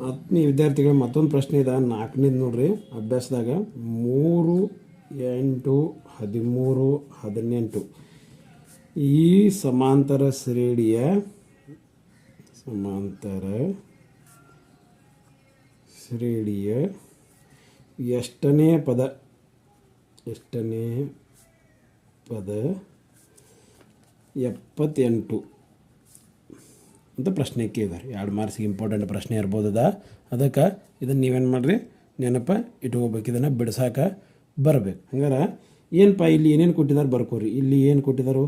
ಆತ್ಮೀಯ ವಿದ್ಯಾರ್ಥಿಗಳು ಮತ್ತೊಂದು ಪ್ರಶ್ನೆ ಇದೆ, ನಾಲ್ಕನೇದು ನೋಡ್ರಿ, ಅಭ್ಯಾಸದಾಗ ಮೂರು ಎಂಟು ಹದಿಮೂರು ಹದಿನೆಂಟು. ಈ ಸಮಾಂತರ ಶ್ರೇಣಿಯ ಸಮಾಂತರ ಶ್ರೇಣಿಯ ಎಷ್ಟನೇ ಪದ ಎಷ್ಟನೇ ಪದ, ಎಪ್ಪತ್ತೆಂಟು. ಅಂತ ಪ್ರಶ್ನೆ ಕೇಳಿದಾರೆ ಎರಡು ಮಾರ್ಕ್ಸಿಗೆ ಇಂಪಾರ್ಟೆಂಟ್ ಪ್ರಶ್ನೆ ಇರ್ಬೋದದ ಅದಕ್ಕೆ ಇದನ್ನು ನೀವೇನು ಮಾಡಿರಿ? ನೆನಪ ಇಟ್ಕೋಬೇಕು. ಇದನ್ನು ಬಿಡ್ಸಾಕ ಬರಬೇಕು. ಹಂಗಾರೆ ಏನಪ್ಪ ಇಲ್ಲಿ ಏನೇನು ಕೊಟ್ಟಿದ್ದಾರೆ ಬರ್ಕೋರಿ. ಇಲ್ಲಿ ಏನು ಕೊಟ್ಟಿದ್ದಾರೋ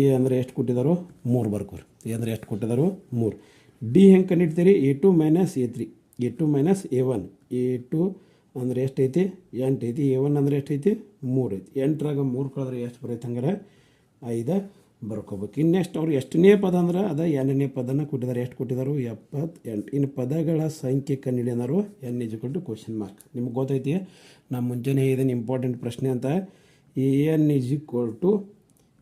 ಎ ಅಂದರೆ ಎಷ್ಟು ಕೊಟ್ಟಿದ್ದಾರೋ ಮೂರು ಬರ್ಕೋರಿ. ಎ ಅಂದರೆ ಎಷ್ಟು ಕೊಟ್ಟಿದ್ದಾರೋ ಮೂರು. ಡಿ ಹೆಂಗೆ ಕಂಡಿಡ್ತೀರಿ? A two minus A three. A two minus A one. A two ಅಂದರೆ ಎಷ್ಟೈತಿ ಎಂಟು ಐತಿ. ಎ ಒನ್ ಅಂದರೆ ಎಷ್ಟೈತಿ ಮೂರು ಐತಿ. ಎಂಟರಾಗ ಮೂರು ಕಳೆದ್ರೆ ಎಷ್ಟು ಬರೈತೆ ಹಂಗಾರೆ? ಐದು. ಬರ್ಕೋಬೇಕು. ಇನ್ನೆಷ್ಟು ಅವ್ರು ಎಷ್ಟನೇ ಪದ ಅಂದ್ರೆ ಅದ ಎರಡನೇ ಪದನ ಕೊಟ್ಟಿದ್ದಾರೆ. ಎಷ್ಟು ಕೊಟ್ಟಿದ್ದಾರೆ? ಎಪ್ಪತ್ತೆಂಟು ಇನ್ನು ಪದಗಳ ಸಂಖ್ಯೆ ಕಂಡು N is to question mark ನಿಮ್ಗೆ ಗೊತ್ತೈತಿ? ನಾ ಮುಂಜಾನೆ ಇದನ್ನು ಇಂಪಾರ್ಟೆಂಟ್ ಪ್ರಶ್ನೆ ಅಂತ. N is equal to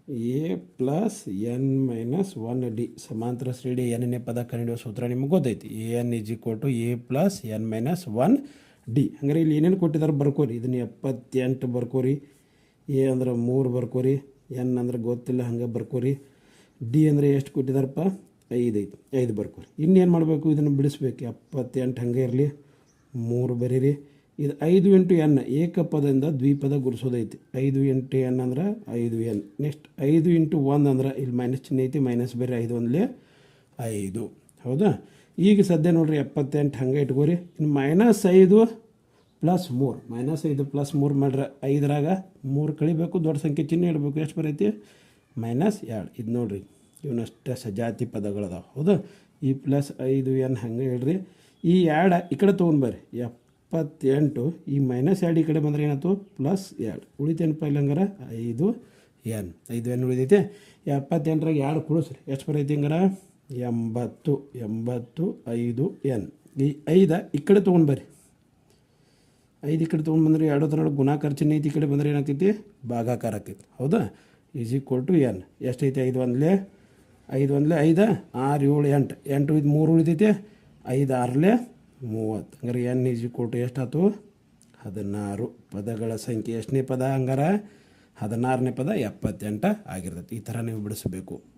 A plus N minus one D ಸಮಾಂತರ ಶ್ರೇಣಿ ಎನ್ನೇ ಪದ ಕಂಡುಹಿಡಿಯೋ ಸೂತ್ರ ನಿಮ್ಗೆ ಗೊತ್ತೈತಿ. A N is equal to A plus N minus one D. ಹಂಗಾರೆ ಇಲ್ಲಿ ಏನೇನು ಕೊಟ್ಟಿದ್ದಾರೆ ಬರ್ಕೋರಿ. ಇದನ್ನು ಎಪ್ಪತ್ತೆಂಟು ಬರ್ಕೋರಿ. ಎ ಅಂದ್ರೆ ಮೂರು ಬರ್ಕೋರಿ. ಎನ್ ಅಂದ್ರೆ ಗೊತ್ತಿಲ್ಲ, ಹಂಗೆ ಬರ್ಕೋರಿ. ಡಿ ಅಂದರೆ ಎಷ್ಟು ಕೊಟ್ಟಿದಾರಪ್ಪ? ಐದು ಐದು ಐದು ಬರ್ಕೋರಿ. ಇನ್ನೇನು ಮಾಡಬೇಕು? ಇದನ್ನು ಬಿಡಿಸ್ಬೇಕು. ಎಪ್ಪತ್ತೆಂಟು ಹಂಗೆ ಇರಲಿ. ಮೂರು ಬರೀರಿ. ಇದು ಐದು ಎಂಟು ಎನ್, ಏಕಪದದಿಂದ ದ್ವಿಪದ ಗುಡಿಸೋದೈತಿ ಐದು ಎಂಟು ಎನ್ ಅಂದ್ರೆ ಐದು ಎನ್. ನೆಕ್ಸ್ಟ್ ಐದು ಇಂಟು ಒಂದು ಅಂದ್ರೆ ಇಲ್ಲಿ ಮೈನಸ್ ಚಿಹ್ನೆ ಐತಿ, ಮೈನಸ್ ಬೇರೆ ಐದು ಒಂದಲೇ ಐದು. ಹೌದಾ? ಈಗ ಸದ್ಯ ನೋಡ್ರಿ ಎಪ್ಪತ್ತೆಂಟು ಹಂಗೆ ಇಟ್ಕೋರಿ. ಇನ್ನು ಮೈನಸ್ ಐದು ಪ್ಲಸ್ ಮೂರು. ಮೈನಸ್ ಐದು ಪ್ಲಸ್ ಮೂರು ಮಾಡ್ರೆ ಐದರಾಗ ಮೂರು ಕಳಿಬೇಕು, ದೊಡ್ಡ ಸಂಖ್ಯೆ ಚಿಹ್ನೆ ಇಡಬೇಕು. ಎಷ್ಟು ಬರೈತಿ? ಮೈನಸ್ ಎರಡು. ಇದು ನೋಡ್ರಿ, ಇವನಷ್ಟೇ ಸಜಾತಿ ಪದಗಳದಾವೆ. ಹೌದು? ಈ ಪ್ಲಸ್ ಐದು ಎನ್ ಹಂಗೆ ಹೇಳ್ರಿ. ಈ ಎರಡು ಈ ಕಡೆ ತೊಗೊಂಡ್ಬರ್ರಿ ಎಪ್ಪತ್ತೆಂಟು, ಈ ಮೈನಸ್ ಎರಡು ಈ ಕಡೆ ಬಂದ್ರೆ ಏನಾಯ್ತು? ಪ್ಲಸ್ ಎರಡು. ಉಳಿತೇನಪ್ಪ ಇಲ್ಲ ಹಂಗಾರ ಐದು ಎನ್. ಐದು ಎನ್ ಉಳಿದೈತೆ ಎಪ್ಪತ್ತೆಂಟರಾಗ ಎರಡು ಕುಳಿಸ್ರಿ. ಎಷ್ಟು ಬರೈತಿ ಹಂಗಾರ? ಎಂಬತ್ತು. ಎಂಬತ್ತು, ಐದು ಎನ್. ಈ ಐದ ಈ ಕಡೆ ತೊಗೊಂಡ್ಬರ್ರಿ ಐದು ಈ ಕಡೆ ತೊಗೊಂಡ್ಬಂದ್ರೆ ಎರಡು ಥರ ಗುಣಾಕಾರ ಚಿಹ್ನೆ ಐತಿ ಕಡೆ ಬಂದರೆ ಏನಾಗ್ತೈತಿ? ಭಾಗಾಕಾರ ಆಕೈತಿ. ಹೌದಾ? ಈಸ್ ಈಕ್ವಲ್ ಟು ಎನ್ ಎಷ್ಟೈತಿ? ಐದು ಒಂದಲೇ? ಐದು ಒಂದಲೇ ಐದು, ಆರು ಏಳು ಎಂಟು. ಎಂಟು ಇದು ಮೂರು ಉಳಿತೈತಿ? ಐದು ಆರಲೆ ಮೂವತ್ತು. ಹಂಗಾರೆ ಎನ್ ಈಸ್ ಈಕ್ವಲ್ ಟು ಎಷ್ಟಾಯ್ತು ಹದಿನಾರು. ಪದಗಳ ಸಂಖ್ಯೆ ಎಷ್ಟನೇ ಪದ? ಹಂಗಾರ ಹದಿನಾರನೇ ಪದ ಎಪ್ಪತ್ತೆಂಟು ಆಗಿರ್ತೈತಿ. ಈ ಥರ ನೀವು ಬಿಡಿಸ್ಬೇಕು.